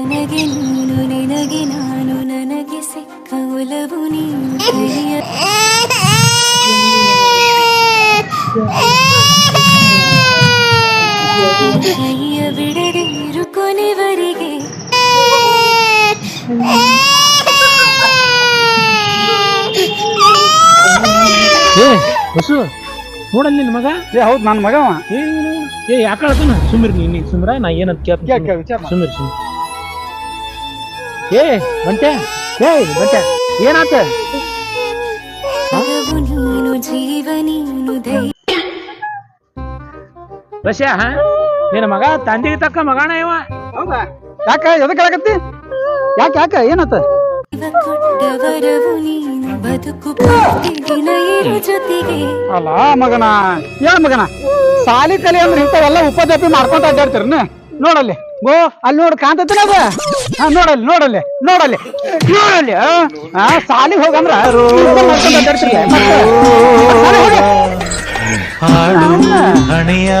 ನನಗೆ ನೀನು ನಿನಗೆ ನಾನು ನನಗೆ ಸಿಕ್ಕ ಒಲವು ನೀನು ಕೈಯ ಇರು ಕೊನೆವರೆಗೆ. ಏ ಬಸ್ಸು ನೋಡಲ್ಲ ನಿನ್ ಮಗ? ಏ ಹೌದು ನನ್ನ ಮಗವ. ಏ ಏ ಯಾಕೆ ಅಳ್ತಾನ ಸುಮಿರ್ ನೀ ನೀ ಸುಮ್ರ ನಾ ಏನಂತ ಕೇಳ್ ಕೇಳ್ತೀನಿ ಕೇಳ್ ವಿಚಾರ ಸುಮಿರ್ ಏ ಬಂಟೆ ಏ ಬಂಟೆ ಏನಾತ? ಬಸ್ಯಾ ನಿನ್ನ ಮಗ ತಂದಿಗೆ ತಕ್ಕ ಮಗಣ ಇವ. ಹೌದಾ? ಯಾಕ ಎದಕ್ಕೆ ಹೇಳಕತ್ತಿ? ಯಾಕೆ ಯಾಕ ಏನಾತ? ಕೊಟ್ಟ ವರವು ನೀನು ಬದುಕು ಪೂರ್ತಿ ದಿನ ಇರು ಜೊತೆಗೆ ಅಲ್ಲ ಮಗನ ಯಾ ಮಗನ? ಸಾಲಿ ಕಲಿ ಅಂದ್ರೆ ಇಂಥವೆಲ್ಲ ಉಪದ್ರವಿ ಮಾಡ್ಕೊಂತ ಅಡ್ಡಾಡ್ತಿರ್ನ? ನೋಡಲ್ಲಿ ಗೋ ಅಲ್ಲಿ ನೋಡ್ ಕಾಂತೈತಿನ ಅದ ಹಾ ನೋಡಲ್ಲಿ ನೋಡಲ್ಲಿ ನೋಡಲ್ಲಿ ನೋಡಲ್ಲಿ ಆ? ಆ ಸಾಲಿಗೆ ಹೋಗಂದ್ರ. ಹಾಡು. ಹಣೆಯ